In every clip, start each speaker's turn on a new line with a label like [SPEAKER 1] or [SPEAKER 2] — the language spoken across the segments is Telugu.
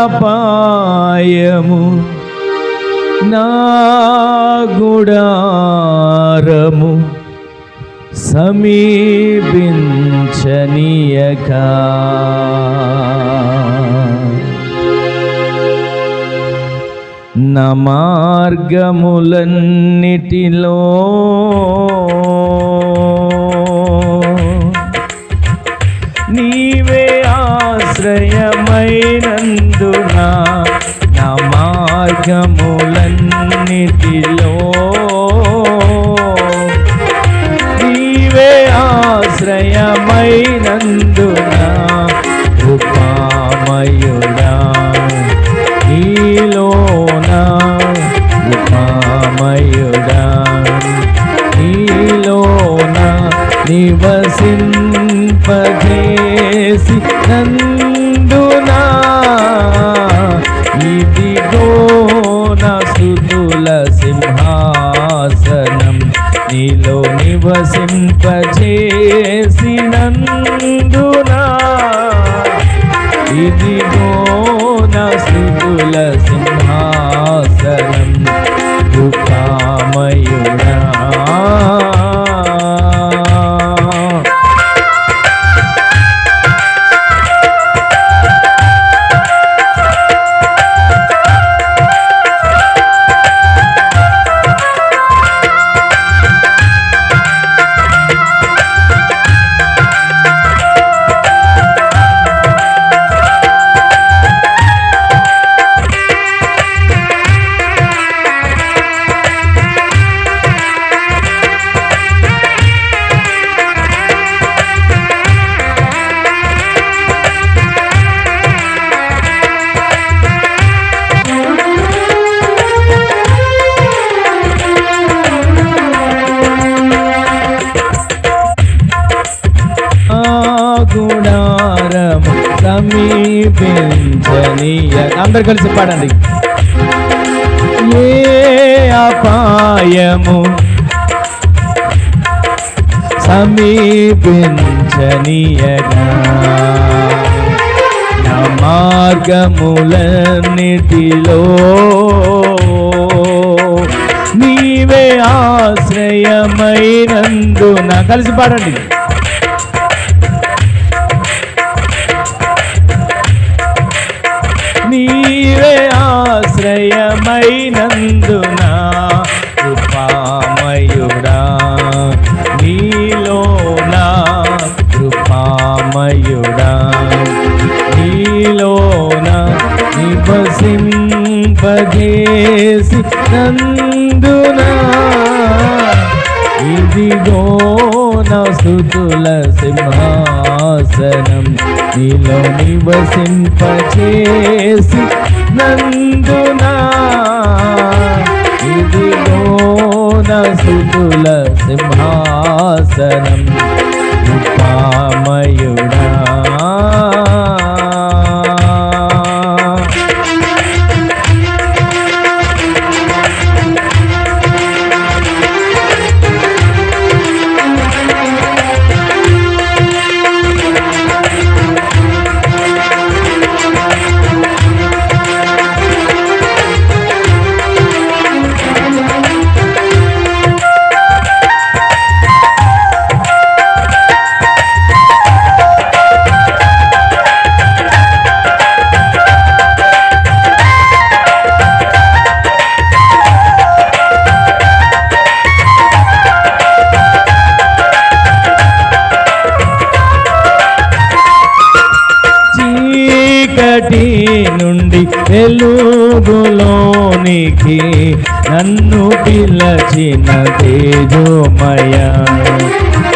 [SPEAKER 1] అపాయము నా గుడారము సమీపించనీయక. నా మార్గములన్నిటిలో మార్గములన్నిటిలో సుతుల సమీపించనీయ అందరు కలిసి పాడండి. ఏ అపాయము సమీపించనీయగా. నా మార్గములన్నిటిలో నీవే ఆశ్రయమైనందున. కలిసి పాడండి. నీలో నివసింపచేసి నందునా. ఇదిగో నా సుతుల సింహాసనం. వెలుగులోనికి నన్ను పిలచిన తేజోమయ.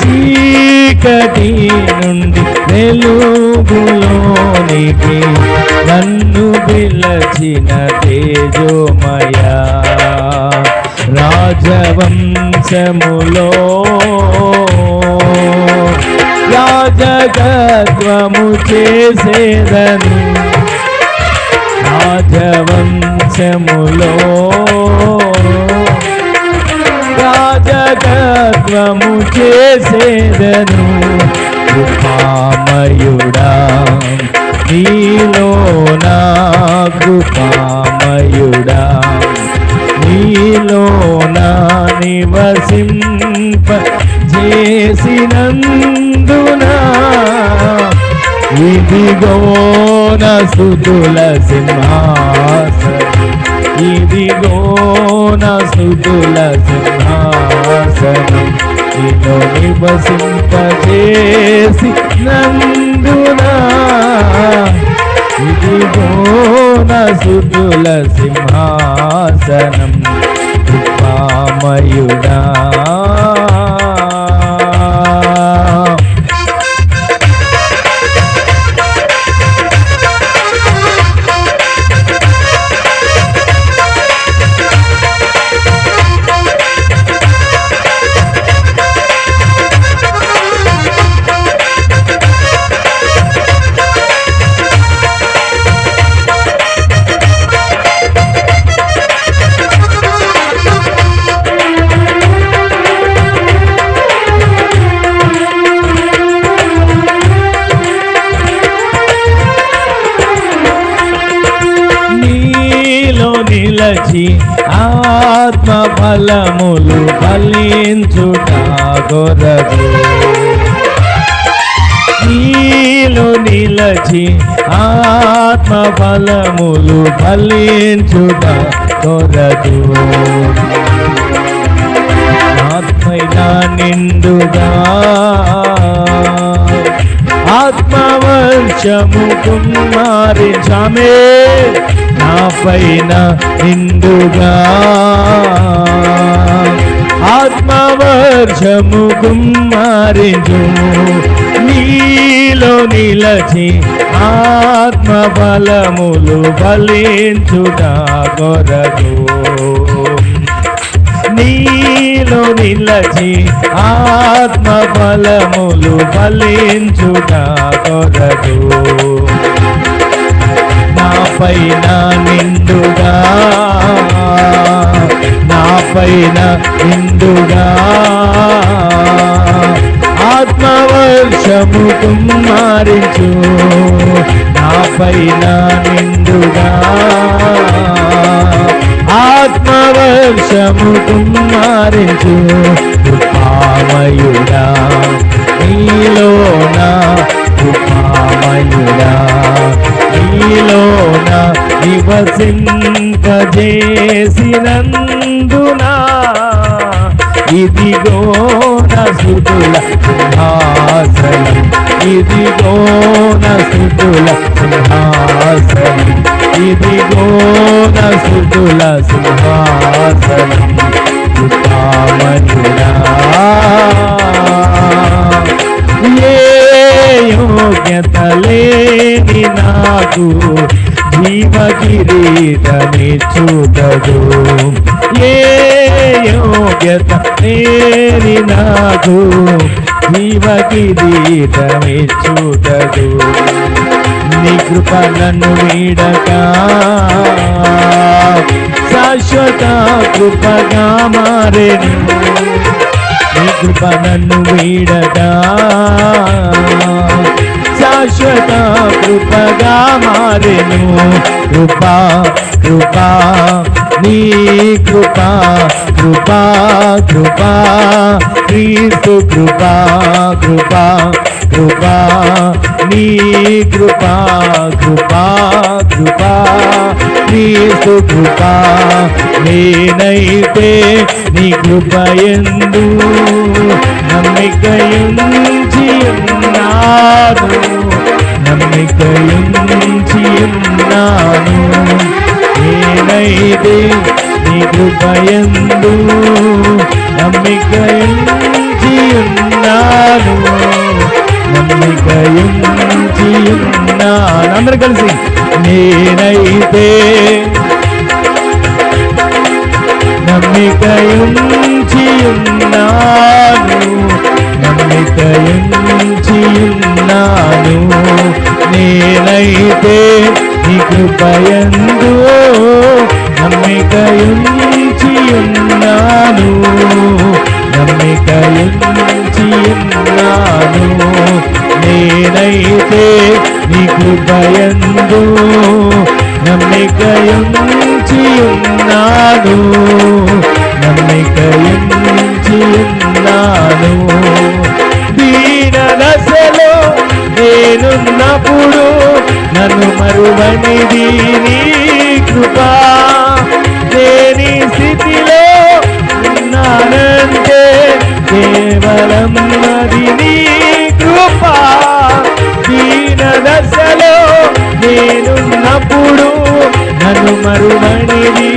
[SPEAKER 1] చీకటి నుండి వెలుగులోనికి నన్ను పిలచిన తేజోమయ. రాజవంశములో రాజగత్వము చేసేదని రాజవంశములో రాజగత్వము చేసేదను కృపామయుడా. నీలో నా కృపామయుడా. నీలో నా నివసింప చేసినందునా ఇదిగోన సుతుల సింహాసనం. ఇదిగోన సుతుల సింహాసనం. నీలో నివసింపజేసి నందునా. ఇదిగోన సుతుల సింహాసనం. కృపామయుడా. నిలచి ఆత్మ ఫలములు ఫలించుట గొరగు నీలో నిలచి ఆత్మ ఫలములు ఫలించుట కొరదు ఆత్మైన నిండుగా కుమారి కుమారించామే నా పైన నిండుగా. ఆత్మవర్షము కుమారించు నీలో నిలచి ఆత్మ బలములు ఫలించుట కొరదు నీలో నిలచి ఆత్మ ఫలములు ఫలించుట కొరదు పైన నిండుగా. నా పైన నిండుగా. ఆత్మవర్షము కుమారించు నా పైన నిండుగా. ఆత్మవర్షము కుమారించు నివసింపజేసినందునా ఇదిగో నసుతుల సింహాసనం. ఇదిగో నసుతుల సింహాసనం. ఇదిగో నసుతుల సింహాసనం. కృపామయుడా ఏ యోగ్యత లేని నాకు జీవ కిరీటమి చూడదు. ఏ యోగ్యత నేరి నాకు జీవ కిరీటమి చూడదు. నీ కృప నన్ను వీడక శాశ్వత కృపగా మారేను. నీ కృప నన్ను వీడగా శాశ్వత కృపగా మారెను. కృపా కృపా నీ కృపా కృపా కృపా క్రీస్తు కృపా కృపా కృపా నీ కృపా కృపా కృపా క్రీస్తు కృపా. నేనైతే నీ కృపయందు నమ్మికయుంచి ఉన్నాను. నమ్మికయుంచి నేనైతే నీకు భయందు నమ్మికయుంచి ఉన్నాను. అందరు కలిసి నేనైతే నమ్మికయుంచి నిశ్చయించిన్నాను నేనైతే నీకు భయందు నమ్మికయుంచిన్నాను నమ్మికయుంచిన్నాను నేనైతే నీకు భయందు నమ్మికయుంచిన్నాను నమ్మికయుంచిన్నాను మనసులో నేనున్నప్పుడు నన్ను మరువనిది నీ కృపా. దేని స్థితిలో ఉన్నానంటే కేవలం అది నీ కృపా. దీన దశలో నేనున్నప్పుడు నన్ను మరువనిది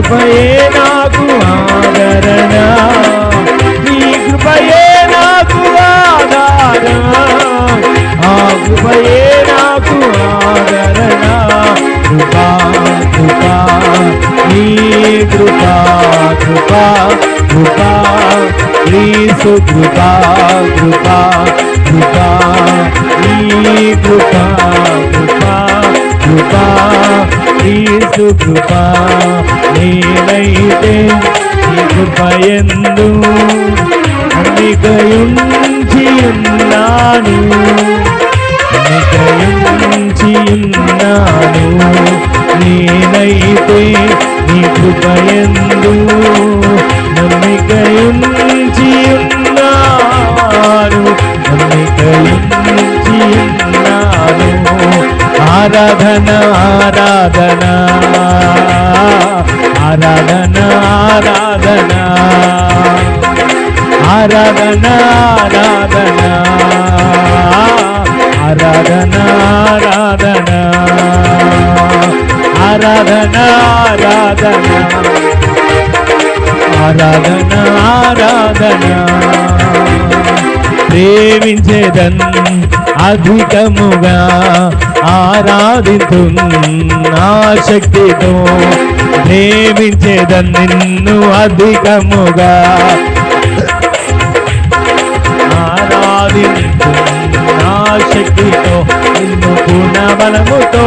[SPEAKER 1] కృపయే నాకు ఆదరణ. నీ కృపయే నాకు ఆధారం ఆ కృపయే నాకు ఆదరణ. కృపా కృపా నీ కృపా కృపా కృపా క్రీస్తు కృపా కృపా కృపా నీ కృపా కృపా కృపా క్రీస్తు కృపా నేనైతే నీ కృపయందు అన్నికయుంచి ఉన్నాను. అన్నికయుంచి ఉన్నాను. నేనైతే నీ కృపయందు నమ్మికయుంచి ఉన్నాను. ఆరాధన ఆరాధన. ఆరాధన ఆరాధన. ఆరాధన ఆరాధన. ఆరాధన ఆరాధన. ఆరాధన ఆరాధన. ఆరాధన ఆరాధన. ప్రేమించేదన్ అధికముగా ఆరాధితు నా శక్తితో ప్రేమించేదన్ నిన్ను అధికముగా ఆరాధించు నా శక్తితో నిన్ను గుణబలముతో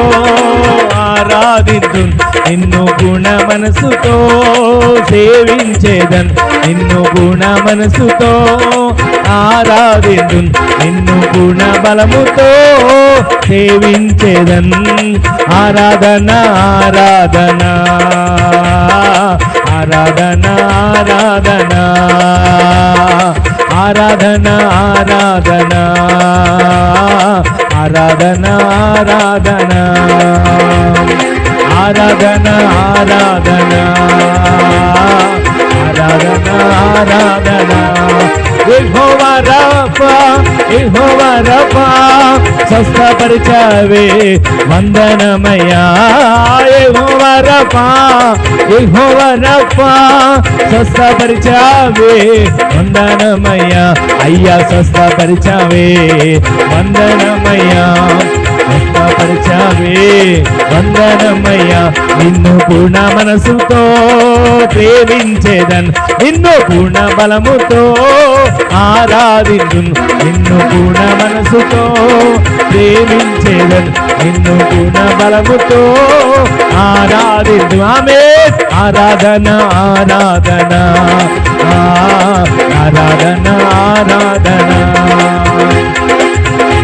[SPEAKER 1] ఆరాధితు నిన్ను గుణ మనసుతో సేవించేదన్ నిన్ను గుణ మనసుతో ఆరాధించు నిన్ను గుణబలముతో సేవించేదన్ ఆరాధన ఆరాధన ఆరాధన ఆరాధన ఆరాధన ఆరాధన ఆరాధన ఆరాధన ఆరాధన ఆరాధన ఆరాధన ఆరాధన యెహోవా రఫా యెహోవా రఫా స్వస్థపరిచావే వందనమయ్యా యెహోవా రఫా యెహోవా రఫా స్వస్థపరిచావే వందనమయ్యా అయ్యా స్వస్థపరిచావే వందనమయ్యా స్వస్థపరిచావే వందనమయ్యా నిన్ను పూర్ణ మనసుతో ప్రేమించేదన్ నిన్ను పూర్ణ బలముతో ఆరాధించు నిన్ను పూర్ణ మనసుతో ప్రేమించేదన్ నిన్ను పూర్ణ బలముతో ఆరాధించు ఆమె ఆరాధన ఆరాధన ఆరాధన ఆరాధన.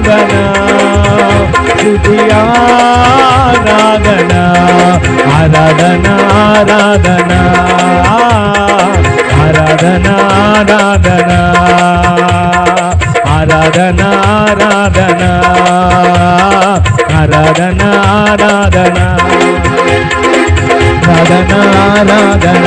[SPEAKER 1] ఆరాధన ఆరాధనా ఆరాధనా ఆరాధనా ఆరాధనా ఆరాధనా ఆరాధనా ఆరాధనా ఆరాధనా ఆరాధనా ఆరాధనా ఆరాధన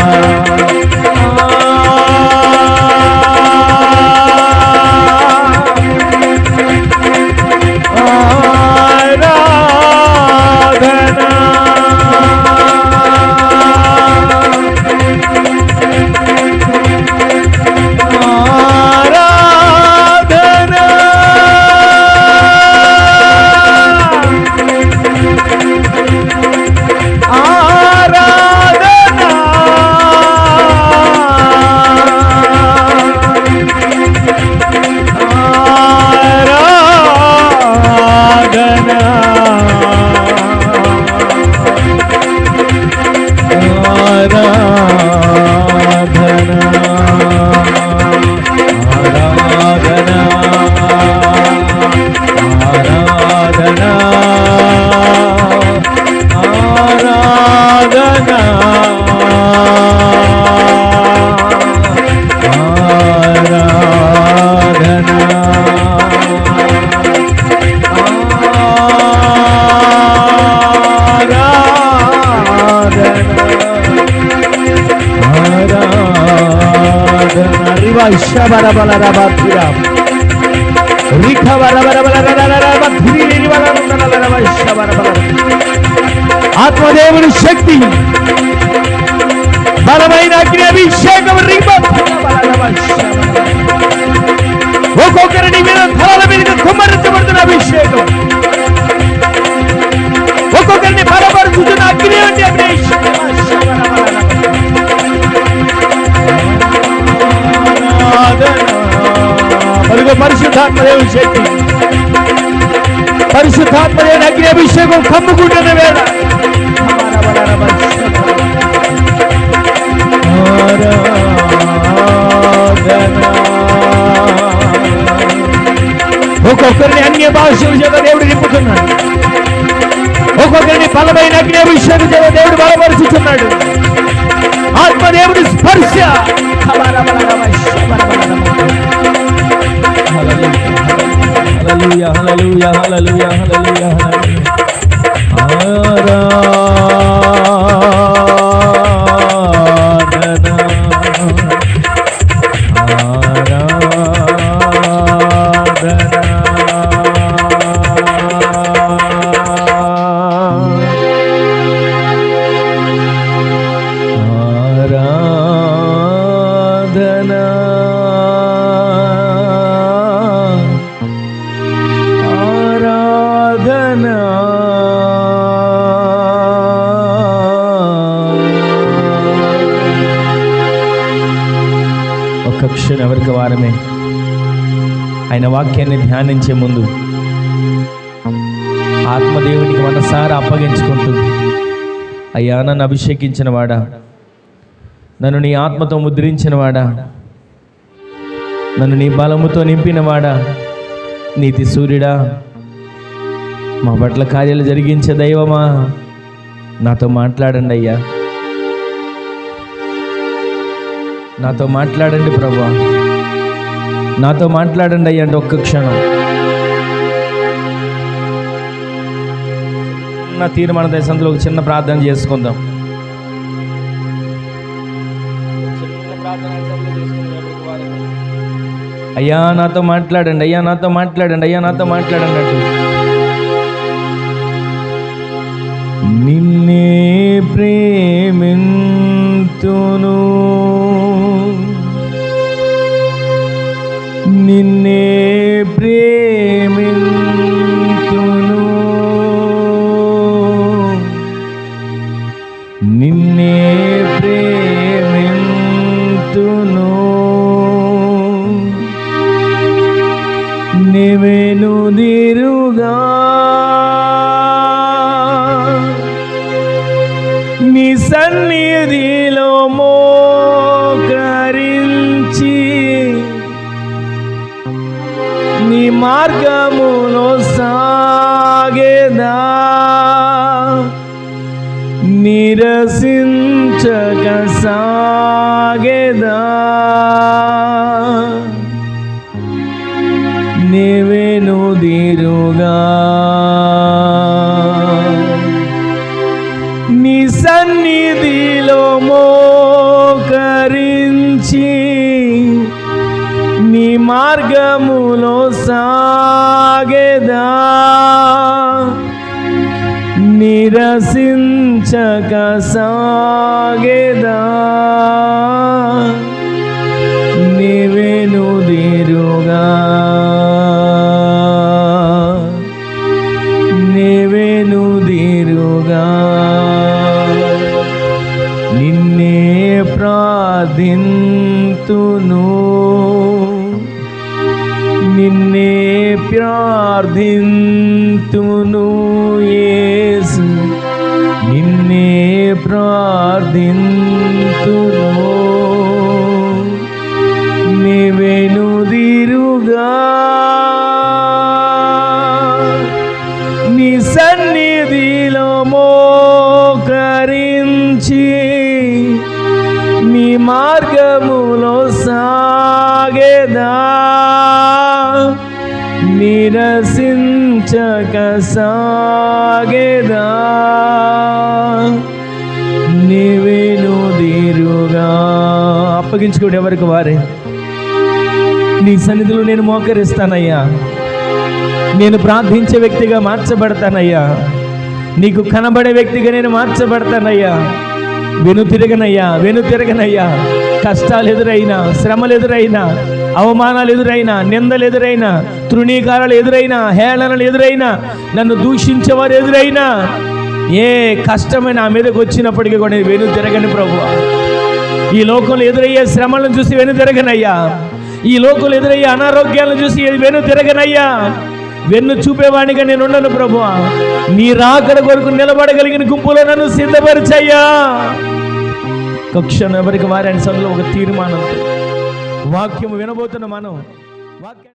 [SPEAKER 1] బలమైన అగ్ని అభిషేకం రిబ ఒక్కొక్కరిని మీద తలల మీద కుమ్మరించబడుతున్న అభిషేకం ఒక్కొక్కరిని బలపరుచుతున్న అగ్ని అంటే అభిషేకం మరుగు పరిశుద్ధాత్మదేవుని శక్తి పరిశుద్ధాత్మదేవుని అగ్ని అభిషేకం కమ్ముకుంటున్న వేళ ఒక్కొక్కరిని అన్య భాషల చేత దేవుడు నింపుతున్నాడు ఒక్కొక్కరిని బలమైన అగ్ని అభిషేకం చేత దేవుడు బలపరుచుతున్నాడు. ఆత్మదేవుడి స్పర్శ. హల్లెలూయా హల్లెలూయా హల్లెలూయా హల్లెలూయా ఆరాధనా ఒక్క ఎవరికి వారమే? ఆయన వాక్యాన్ని ధ్యానించే ముందు ఆత్మదేవునికి మనసారా అప్పగించుకుంటూ అయ్యా నన్ను అభిషేకించిన వాడా నన్ను నీ ఆత్మతో ముద్రించిన వాడా నన్ను నీ బలముతో నింపిన వాడా నీతి సూర్యుడా మా పట్ల కార్యాలు జరిగించే దైవమా? నాతో మాట్లాడండి అయ్యా. నాతో మాట్లాడండి ప్రభా. నాతో మాట్లాడండి అయ్యండి ఒక్క క్షణం. నా తీర్మాన దేశంలో ఒక చిన్న ప్రార్థన చేసుకుందాం. అయ్యా నాతో మాట్లాడండి. అయ్యా నాతో మాట్లాడండి. అయ్యా నాతో మాట్లాడండి అంటూ. నిన్నే ప్రేమింతును.
[SPEAKER 2] দিনে প্রেম నిరసించక సాగేదా? నీవేను దీరుగా నీవేను దీరుగా నిన్నే দিন అప్పగించుకోడు ఎవరికి వారే? నీ సన్నిధిలో నేను మోకరిస్తానయ్యా. నేను ప్రార్థించే వ్యక్తిగా మార్చబడతానయ్యా. నీకు కనబడే వ్యక్తిగా నేను మార్చబడతానయ్యా. వెను తిరగనయ్యా వెను తిరగనయ్యా. కష్టాలు ఎదురైనా శ్రమలు ఎదురైనా అవమానాలు ఎదురైనా నిందలు ఎదురైనా తృణీకారాలు ఎదురైనా హేళనలు ఎదురైనా నన్ను దూషించేవారు ఎదురైనా ఏ కష్టమైన నా మీదకి వచ్చినప్పటికీ కూడా నేను వెను తిరగని ప్రభు ఈ లోకంలో ఎదురయ్యే శ్రమలను చూసి వెను తిరగనయ్యా. ఈ లోకంలో ఎదురయ్యే అనారోగ్యాలను చూసి వెను తిరగనయ్యా. వెన్ను చూపేవాడిగా నేను ఉండను ప్రభు నీ రాకడ కొరకు నిలబడగలిగిన గుంపులో నన్ను సిద్ధపరిచయ్యా. కక్షను ఎవరికి వారి సందులో ఒక తీర్మానం. వాక్యం వినబోతున్న మనం వాక్యం